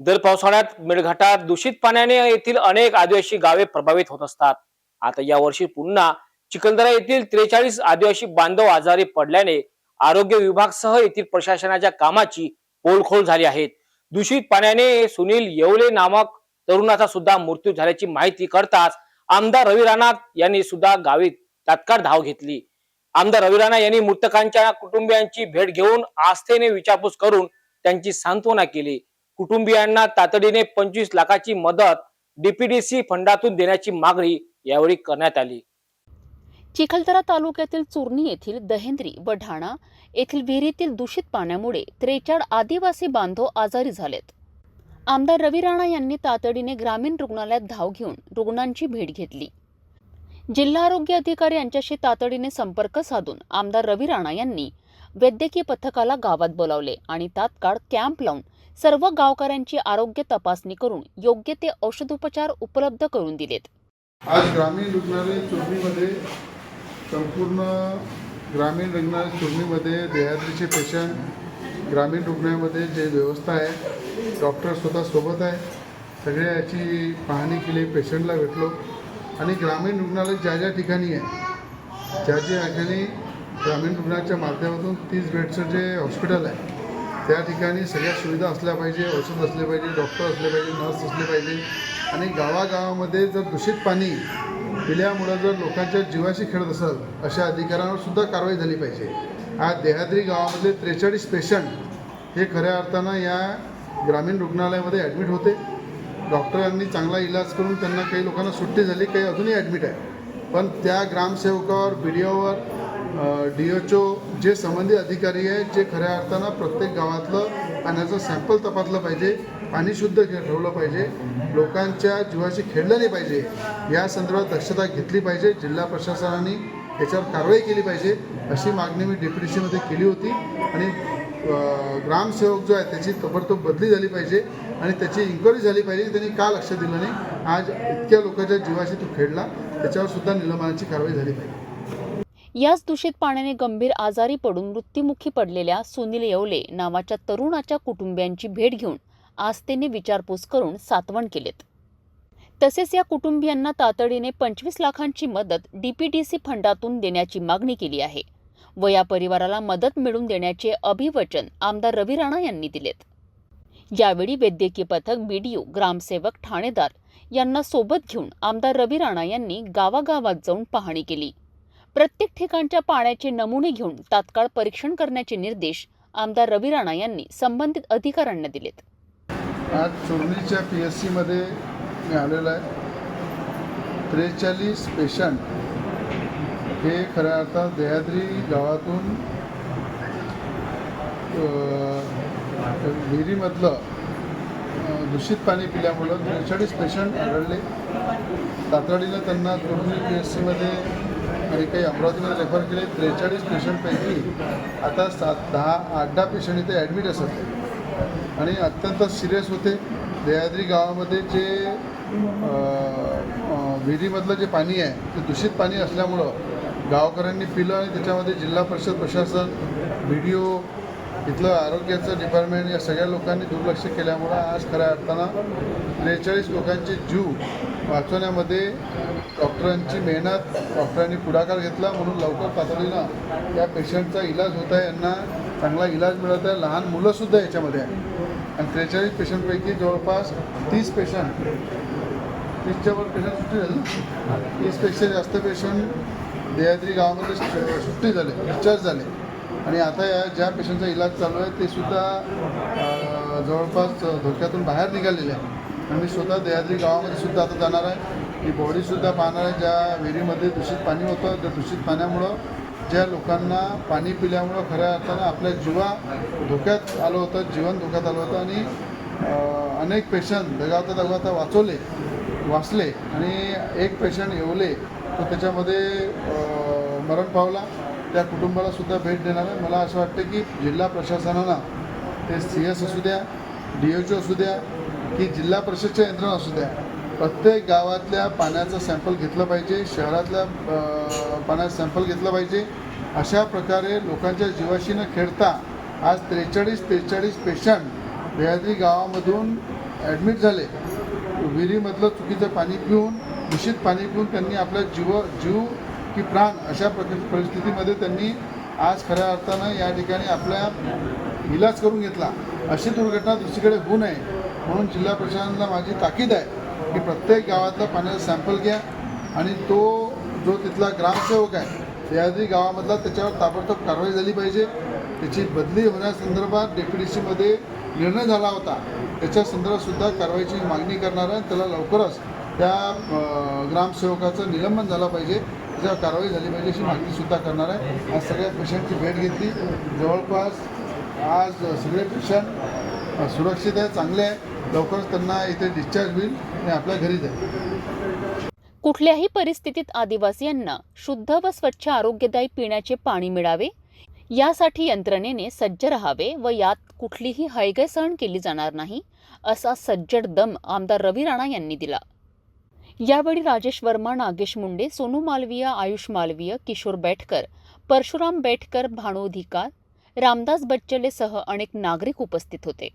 दर पावसाळ्यात मेळघाटात दूषित पाण्याने येथील अनेक आदिवासी गावे प्रभावित होत असतात. आता या वर्षी पुन्हा चिखलदरा येथील त्रेचाळीस आदिवासी बांधव आजारी पडल्याने आरोग्य विभागसह येथील प्रशासनाच्या कामाची पोलखोल झाली आहे दूषित पाण्याने सुनील येवले नामक तरुणाचा सुद्धा मृत्यू झाल्याची माहिती करताच आमदार रवी राणा यांनी सुद्धा गावी तात्काळ धाव घेतली. आमदार रवी राणा यांनी मृतकांच्या कुटुंबियांची भेट घेऊन आस्थेने विचारपूस करून त्यांची सांत्वना केली. कुटुंबियांना तातडीने पंचवीस लाखाची मदत डीपीडीसी फंडातून देण्याची मागणी यावेळी करण्यात आली. चिखलदरा तालुक्यातील चुरणी येथील दहेंद्री व ढाणा येथील विहिरीतील दूषित पाण्यामुळे त्रेचाळ आदिवासी बांधव आजारी झालेत. आमदार रवी राणा यांनी तातडीने ग्रामीण रुग्णालयात धाव घेऊन रुग्णांची भेट घेतली. जिल्हा आरोग्य अधिकारी यांच्याशी तातडीने संपर्क साधून आमदार रवी राणा यांनी वैद्यकीय पथकाला गावात बोलावले आणि तात्काळ कॅम्प लावून सर्व गावकऱ्यांची आरोग्य तपासणी करून योग्य ते औषधोपचार उपलब्ध करून दिलेत. आज ग्रामीण रुग्णालय चोरणीमध्ये संपूर्ण ग्रामीण रुग्णालय चोरणीमध्ये देहादरीचे पेशंट ग्रामीण रुग्णालयामध्ये जे व्यवस्था आहे डॉक्टर स्वतः सोबत आहे सगळ्या याची पाहणी केली पेशंटला भेटलो. आणि ग्रामीण रुग्णालय ज्या ज्या ठिकाणी आहे ज्या ज्या ठिकाणी ग्रामीण रुग्णालयाच्या माध्यमातून तीस बेडचं जे हॉस्पिटल आहे त्या ठिकाणी सगळ्या सुविधा असल्या पाहिजे औषध असले पाहिजे डॉक्टर असले पाहिजे नर्स असले पाहिजे. आणि गावागावामध्ये जर दूषित पाणी पिल्यामुळं जर लोकांच्या जीवाशी खेळत असेल अशा अधिकाऱ्यांवर सुद्धा कारवाई झाली पाहिजे. आज देहाद्री गावामध्ये त्रेचाळीस पेशंट हे खऱ्या अर्थानं या ग्रामीण रुग्णालयामध्ये ॲडमिट होते. डॉक्टरांनी चांगला इलाज करून त्यांना काही लोकांना सुट्टी झाली काही अजूनही ॲडमिट आहे. पण त्या ग्रामसेवकावर B D O or D H O संबंधित अधिकारी आहेत जे खऱ्या अर्थानं प्रत्येक गावातलं पाण्याचं सॅम्पल तपासलं पाहिजे पाणी शुद्ध ठेवलं पाहिजे लोकांच्या जीवाशी खेळलं नाही पाहिजे या संदर्भात दक्षता घेतली पाहिजे जिल्हा प्रशासनाने याच्यावर कारवाई केली पाहिजे अशी मागणी मी डेप्युटेशनमध्ये केली होती. आणि ग्रामसेवक जो आहे त्याची तबडतोब बदली झाली पाहिजे आणि त्याची इन्क्वायरी झाली पाहिजे त्यांनी का लक्ष दिलं नाही. आज इतक्या लोकांच्या जीवाशी तो खेळला त्याच्यावर सुद्धा निलंबनाची कारवाई झाली पाहिजे. याच दूषित पाण्याने गंभीर आजारी पडून मृत्यूमुखी पडलेल्या सुनील येवले नावाच्या तरुणाच्या कुटुंबियांची भेट घेऊन आस्थेने विचारपूस करून सातवण केलेत. तसेच या कुटुंबियांना तातडीने पंचवीस लाखांची मदत डीपीडीसी फंडातून देण्याची मागणी केली आहे व या परिवाराला मदत मिळवून देण्याचे अभिवचन आमदार रवी राणा यांनी दिलेत. यावेळी वैद्यकीय पथक बीडीओ ग्रामसेवक ठाणेदार यांना सोबत घेऊन आमदार रवी राणा यांनी गावागावात जाऊन पाहणी केली. प्रत्येक ठिकाणच्या पाण्याचे नमुने घेऊन तात्काळ परीक्षण करण्याचे निर्देश आमदार रवी राणा यांनी संबंधित अधिकाऱ्यांना दिलेत. आज चोरणीच्या पी एस सीमध्ये मी आलेलो आहे. त्रेचाळीस पेशंट हे खऱ्या अर्थात देहाद्री गावातून विहिरीमधलं दूषित पाणी पिल्यामुळं त्रेचाळीस पेशंट आढळले. तातडीनं त्यांना चोरणी पी एस सीमध्ये आणि काही अमरावतीमध्ये रेफर केले त्रेचाळीस पेशंटपैकी आता सात दहा आठ दहा पेशंट इथे ॲडमिट असत. आणि अत्यंत सिरियस होते. देहाद्री गावामध्ये जे विहिरीमधलं जे पाणी आहे ते दूषित पाणी असल्यामुळं गावकऱ्यांनी पिलं आणि त्याच्यामध्ये जिल्हा परिषद प्रशासन व्हिडिओ इथलं आरोग्याचं डिपार्टमेंट या सगळ्या लोकांनी दुर्लक्ष केल्यामुळं आज खऱ्या अर्थानं त्रेचाळीस लोकांचे जीव वाचवण्यामध्ये डॉक्टरांची मेहनत डॉक्टरांनी पुढाकार घेतला म्हणून लवकर तातडीनं या पेशंटचा इलाज होत आहे. यांना चांगला इलाज मिळत आहे. लहान मुलंसुद्धा याच्यामध्ये आहे आणि त्रेचाळीस पेशंटपैकी जवळपास तीस पेशंट तीसच्या वर पेशंट सुट्टी झाले. तीसपेक्षा जास्त पेशंट देहाद्री गावामध्ये सु- सुट्टी झाले डिस्चार्ज झाले. आणि आता या ज्या पेशंटचा इलाज चालू आहे ते सुद्धा जवळपास धोक्यातून बाहेर निघालेले आहे आणि मी स्वतः देहाद्री गावामध्ये सुद्धा आता जाणार आहे. ही बॉडीसुद्धा पाहणार आहे. ज्या विहिरीमध्ये दूषित पाणी होतं त्या दूषित पाण्यामुळं ज्या लोकांना पाणी पिल्यामुळं खऱ्या अर्थानं आपल्या जीवा धोक्यात आलं होतं जीवन धोक्यात आलं होतं. आणि अनेक पेशंट दगावता दगावता वाचवले वाचले. आणि एक पेशंट येवले तो त्याच्यामध्ये मरण पावला. त्या कुटुंबाला सुद्धा भेट देणार आहे. मला असं वाटतं की जिल्हा प्रशासनानं ते सी एस असू द्या डी एच ओ असू द्या की जिल्हा परिषदच्या यंत्रणा असू द्या प्रत्येक गावातल्या पाण्याचं सॅम्पल घेतलं पाहिजे शहरातल्या पाण्याचं सॅम्पल घेतलं पाहिजे. अशा प्रकारे लोकांच्या जीवाशी न खेळता आज त्रेचाळीस त्रेचाळीस पेशंट बेहाद्री गावामधून ॲडमिट झाले. विहिरीमधलं चुकीचं पाणी पिऊन दूषित पाणी पिऊन त्यांनी आपला जीव जीव की प्राण अशा प्रकार परिस्थितीमध्ये त्यांनी आज खऱ्या अर्थानं या ठिकाणी आपल्या इलाज करून घेतला. अशी दुर्घटना दुसरीकडे होऊ नये म्हणून जिल्हा प्रशासनाला माझी ताकीद आहे की प्रत्येक गावातला पाण्याचा सॅम्पल घ्या आणि तो जो तिथला ग्रामसेवक आहे सह्याद्री गावामधला त्याच्यावर ताबडतोब कारवाई झाली पाहिजे. त्याची बदली होण्यासंदर्भात डेप्युटीसीमध्ये निर्णय झाला होता. त्याच्या संदर्भातसुद्धा कारवाईची मागणी करणार आहे त्याला लवकरच त्या ग्रामसेवकाचं निलंबन झालं पाहिजे. त्याच्यावर कारवाई झाली पाहिजे अशी मागणी सुद्धा करणार आहे. आज सगळ्या पेशंटची भेट घेतली. जवळपास आज सगळे पेशंट सुरक्षित आहे चांगले आहे. लवकरच त्यांना इथे डिस्चार्ज होईल आणि आपल्या घरी जाईल. कुठल्याही परिस्थितीत आदिवासीयांना शुद्ध व स्वच्छ आरोग्यदायी पिण्याचे पाणी मिळावे. यासाठी यंत्रणेने सज्ज राहावे व यात कुठलीही हयगय सहन केली जाणार नाही असा सज्जड दम आमदार रवी राणा यांनी दिला. यावेळी राजेश वर्मा नागेश मुंडे सोनू मालवीय आयुष मालवीय किशोर बेठकर परशुराम बेटकर भाणोधिकार रामदास बच्चलेसह अनेक नागरिक उपस्थित होते.